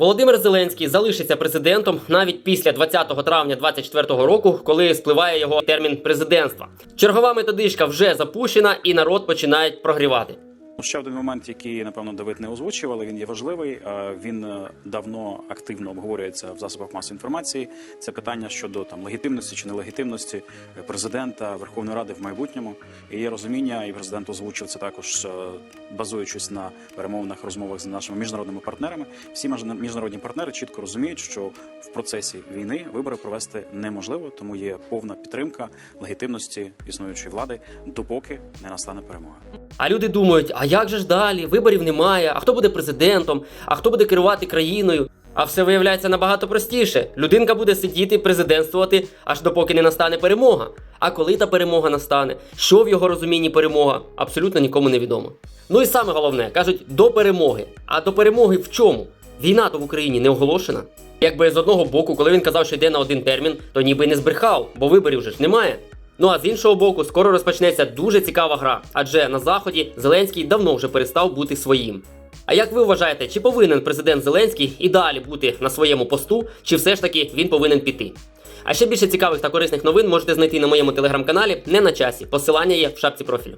Володимир Зеленський залишиться президентом навіть після 20 травня 2024 року, коли спливає його термін президентства. Чергова методичка вже запущена, і народ починає прогрівати. Ну, Ще один момент, який напевно Давид не озвучив, але він є важливий. Він е, давно активно обговорюється в засобах масової інформації. Це питання щодо там легітимності чи нелегітимності е, президента Верховної Ради в майбутньому. І є розуміння, і президент озвучив це також, е, базуючись на перемовинах, розмовах з нашими міжнародними партнерами. Всі міжнародні партнери чітко розуміють, що в процесі війни вибори провести неможливо, тому є повна підтримка легітимності існуючої влади, допоки не настане перемога. А люди думають: а як же ж далі? Виборів немає. А хто буде президентом? А хто буде керувати країною? А все виявляється набагато простіше. Людинка буде сидіти, президентствувати, аж допоки не настане перемога. А коли та перемога настане, що в його розумінні перемога, абсолютно нікому не відомо. Ну і саме головне, кажуть, до перемоги. А до перемоги в чому? Війна то в Україні не оголошена. Якби з одного боку, коли він казав, що йде на один термін, то ніби не збрехав, бо виборів же ж немає. Ну а з іншого боку, скоро розпочнеться дуже цікава гра, адже на заході Зеленський давно вже перестав бути своїм. А як ви вважаєте, чи повинен президент Зеленський і далі бути на своєму посту, чи все ж таки він повинен піти? А ще більше цікавих та корисних новин можете знайти на моєму телеграм-каналі не на часі. Посилання є в шапці профілю.